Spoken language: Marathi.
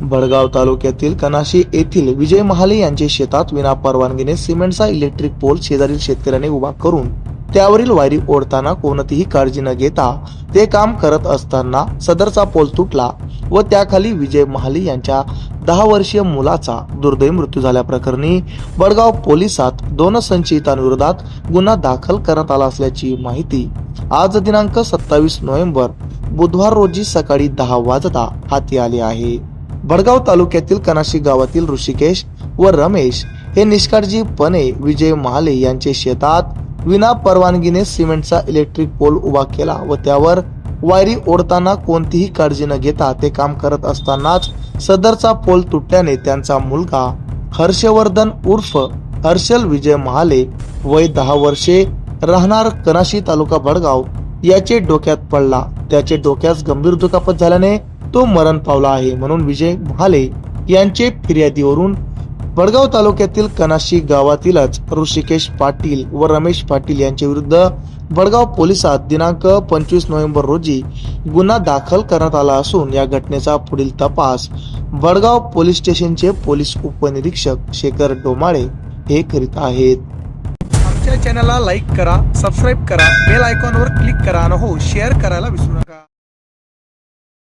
भडगाव तालुक्यातील कनाशी येथील विजय महाले यांचे शेतात विना परवानगीने सिमेंटचा इलेक्ट्रिक पोल शेजारील शेतकऱ्याने उभा करून त्यावरील वायरी ओढताना कोणतीही काळजी न घेता ते काम करत असताना सदरचा पोल तुटला व त्याखाली विजय महाले यांच्या दहा वर्षीय मुलाचा दुर्दैव मृत्यू झाल्याप्रकरणी बडगाव पोलिसात दोन संशयितांविरोधात गुन्हा दाखल करण्यात आला असल्याची माहिती आज दिनांक सत्तावीस नोव्हेंबर बुधवार रोजी सकाळी दहा वाजता हाती आले आहे. भडगाव तालुक्यातील कनाशी गावातील ऋषिकेश व रमेश हे निष्काळजीपणे विजय महाले यांचे शेतात विना परवानगीने सिमेंटचा इलेक्ट्रिक पोल उभा केला व त्यावर वायरी ओढताना कोणतीही काळजी न घेता ते काम करत असतानाच सदरचा पोल तुटल्याने त्यांचा मुलगा हर्षवर्धन उर्फ हर्षल विजय महाले वय दहा वर्षे राहणार कनाशी तालुका भडगाव याचे डोक्यात पडला. त्याचे डोक्यास गंभीर दुखापत झाल्याने तो मरण पावला आहे म्हणून विजय महाले यांचे फिर्यादीवरून वडगाव तालुक्यातील कनाशी गावातीलच ऋषिकेश पाटील व रमेश पाटील यांच्या विरुद्ध वडगाव पोलिसात दिनांक पंचवीस नोव्हेंबर रोजी गुन्हा दाखल करण्यात आला असून या घटनेचा पुढील तपास वडगाव पोलीस स्टेशनचे पोलीस उपनिरीक्षक शेखर डोमाळे हे करीत आहेत. आमच्या चॅनलला लाईक करा सबस्क्राईब करा बेल आयकॉनवर क्लिक करा आणि हो शेअर करायला विसरू नका.